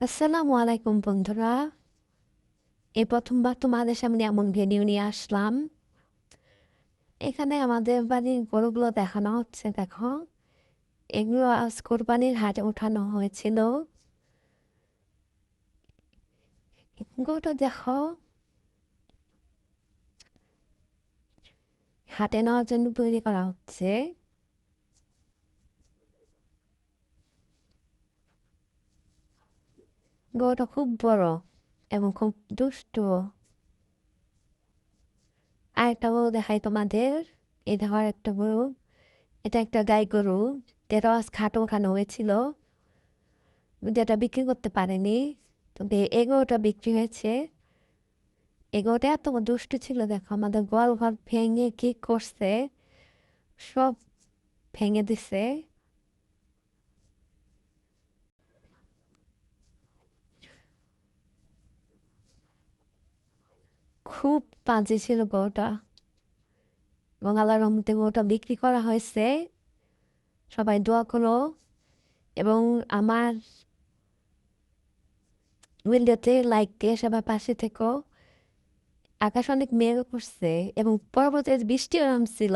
আসসালামু আলাইকুম, বন্ধুরা। এই প্রথমবার তোমাদের সামনে এমন ভিডিও নিয়ে আসলাম। এখানে আমাদের বাড়ির গরুগুলো দেখানো হচ্ছে, দেখো। এগুলো আজ কোরবানির হাটে ওঠানো হয়েছিল। গরুটা দেখো। হাটে নেওয়ার জন্য তৈরি করা হচ্ছে। গরুটা খুব বড় এবং খুব দুষ্টু। আরেকটা গরু দেখাই তোমাদের। এই দেখো একটা গরু এটা একটা গাই গরু যেটা আজ খাটো ওঠানো হয়েছিল, যেটা বিক্রি করতে পারেনি। তবে এই গরুটা বিক্রি হয়েছে। এই গরুটা এত দুষ্টু ছিল, দেখো আমাদের গোয়াল ঘর ভেঙে কি করছে? সব ভেঙে দিছে। খুব বাজে ছিল গরুটা এবং আল্লাহর রহমতে বিক্রি করা হয়েছে। সবাই দোয়া করো। এবং আমার উইন্ডোতে লাইক দিয়ে সবার পাশে থেকো। আকাশ অনেক মেঘ করছে এবং পরবর্তীতে বৃষ্টি ছিল